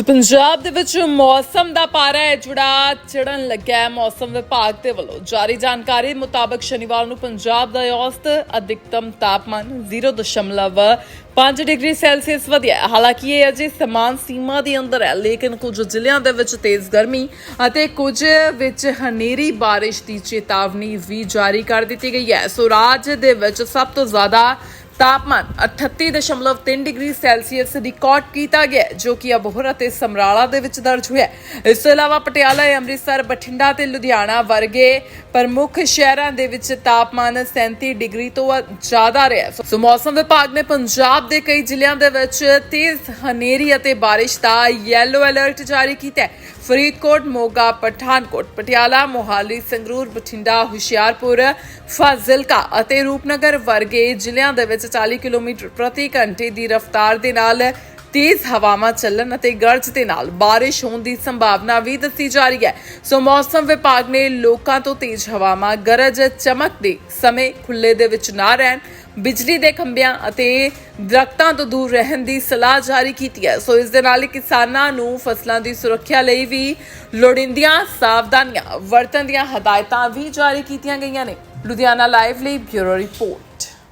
ਸੋ ਪੰਜਾਬ ਦੇ ਵਿੱਚ ਮੌਸਮ ਦਾ ਪਾਰਾ ਹੈ ਜਿਹੜਾ ਚੜਨ ਲੱਗਾ ਹੈ ਮੌਸਮ ਵਿਭਾਗ ਦੇ ਵੱਲੋਂ। ਜਾਰੀ ਜਾਣਕਾਰੀ ਮੁਤਾਬਕ ਸ਼ਨੀਵਾਰ ਨੂੰ ਪੰਜਾਬ ਦਾ ਔਸਤ ਅਧਿਕਤਮ ਤਾਪਮਾਨ 0.5 ਡਿਗਰੀ ਸੈਲਸੀਅਸ ਵਧਿਆ ਹਾਲਾਂਕਿ ਇਹ ਅਜੇ ਸਮਾਨ ਸੀਮਾ ਦੇ ਅੰਦਰ ਹੈ, ਲੇਕਿਨ ਕੁਝ ਜ਼ਿਲ੍ਹਿਆਂ ਦੇ ਵਿੱਚ ਤੇਜ਼ ਗਰਮੀ ਅਤੇ ਕੁਝ ਵਿੱਚ ਹਨੇਰੀ ਬਾਰਿਸ਼ ਦੀ ਚੇਤਾਵਨੀ ਵੀ ਜਾਰੀ ਕਰ ਦਿੱਤੀ ਗਈ ਹੈ। ਸੋ ਰਾਜ ਦੇ ਵਿੱਚ ਸਭ ਤੋਂ ਜ਼ਿਆਦਾ ਤਾਪਮਾਨ 38.3 ਡਿਗਰੀ ਸੈਲਸੀਅਸ ਰਿਕਾਰਡ ਕੀਤਾ ਗਿਆ ਜੋ ਕਿ ਅਬੋਹਰ ਅਤੇ ਸਮਰਾਲਾ ਦੇ ਵਿੱਚ ਦਰਜ ਹੋਇਆ ਇਸ ਤੋਂ ਇਲਾਵਾ ਪਟਿਆਲਾ, ਅੰਮ੍ਰਿਤਸਰ, ਬਠਿੰਡਾ ਤੇ ਲੁਧਿਆਣਾ ਵਰਗੇ ਪ੍ਰਮੁੱਖ ਸ਼ਹਿਰਾਂ ਦੇ ਵਿੱਚ ਤਾਪਮਾਨ 37 ਡਿਗਰੀ ਤੋਂ ਜ਼ਿਆਦਾ ਰਿਹਾ ਸੋ ਮੌਸਮ ਵਿਭਾਗ ਨੇ ਪੰਜਾਬ ਦੇ ਕਈ ਜ਼ਿਲ੍ਹਿਆਂ ਦੇ ਵਿੱਚ ਤੇਜ਼ ਹਨੇਰੀ ਅਤੇ ਬਾਰਿਸ਼ ਦਾ ਯੈਲੋ ਅਲਰਟ ਜਾਰੀ ਕੀਤਾ ਹੈ। ਫਰੀਦਕੋਟ, ਮੋਗਾ, ਪਠਾਨਕੋਟ, ਪਟਿਆਲਾ, ਮੋਹਾਲੀ, ਸੰਗਰੂਰ, ਬਠਿੰਡਾ, ਹੁਸ਼ਿਆਰਪੁਰ, ਫਾਜ਼ਿਲਕਾ ਅਤੇ ਰੂਪਨਗਰ ਵਰਗੇ ਜ਼ਿਲ੍ਹਿਆਂ ਦੇ ਵਿੱਚ 40 ਕਿਲੋਮੀਟਰ ਪ੍ਰਤੀ ਘੰਟੇ ਦੀ ਰਫ਼ਤਾਰ ਦੇ ਨਾਲ ਤੇਜ਼ ਹਵਾਵਾਂ ਚੱਲਣ ਅਤੇ ਗਰਜ ਦੇ ਨਾਲ ਬਾਰਿਸ਼ ਹੋਣ ਦੀ ਸੰਭਾਵਨਾ ਵੀ ਦੱਸੀ ਜਾ ਰਹੀ ਹੈ। ਸੋ ਮੌਸਮ ਵਿਭਾਗ ਨੇ ਲੋਕਾਂ ਤੋਂ ਤੇਜ਼ ਹਵਾਵਾਂ, ਗਰਜ, ਚਮਕ ਦੇ ਸਮੇਂ ਖੁੱਲੇ ਦੇ ਵਿੱਚ ਨਾ ਰਹਿਣ, ਬਿਜਲੀ ਦੇ ਖੰਭਿਆਂ ਅਤੇ ਦਰਖਤਾਂ ਤੋਂ ਦੂਰ ਰਹਿਣ ਦੀ ਸਲਾਹ ਜਾਰੀ ਕੀਤੀ ਹੈ। ਸੋ ਇਸ ਦੇ ਨਾਲ ਹੀ ਕਿਸਾਨਾਂ ਨੂੰ ਫਸਲਾਂ ਦੀ ਸੁਰੱਖਿਆ ਲਈ ਵੀ ਲੋੜੀਂਦੀਆਂ ਸਾਵਧਾਨੀਆਂ, ਵਰਤਣ ਦੀਆਂ ਹਦਾਇਤਾਂ ਵੀ ਜਾਰੀ ਕੀਤੀਆਂ ਗਈਆਂ ਨੇ। ਲੁਧਿਆਣਾ ਲਾਈਵ ਲਈ ਬਿਊਰੋ ਰਿਪੋਰਟ।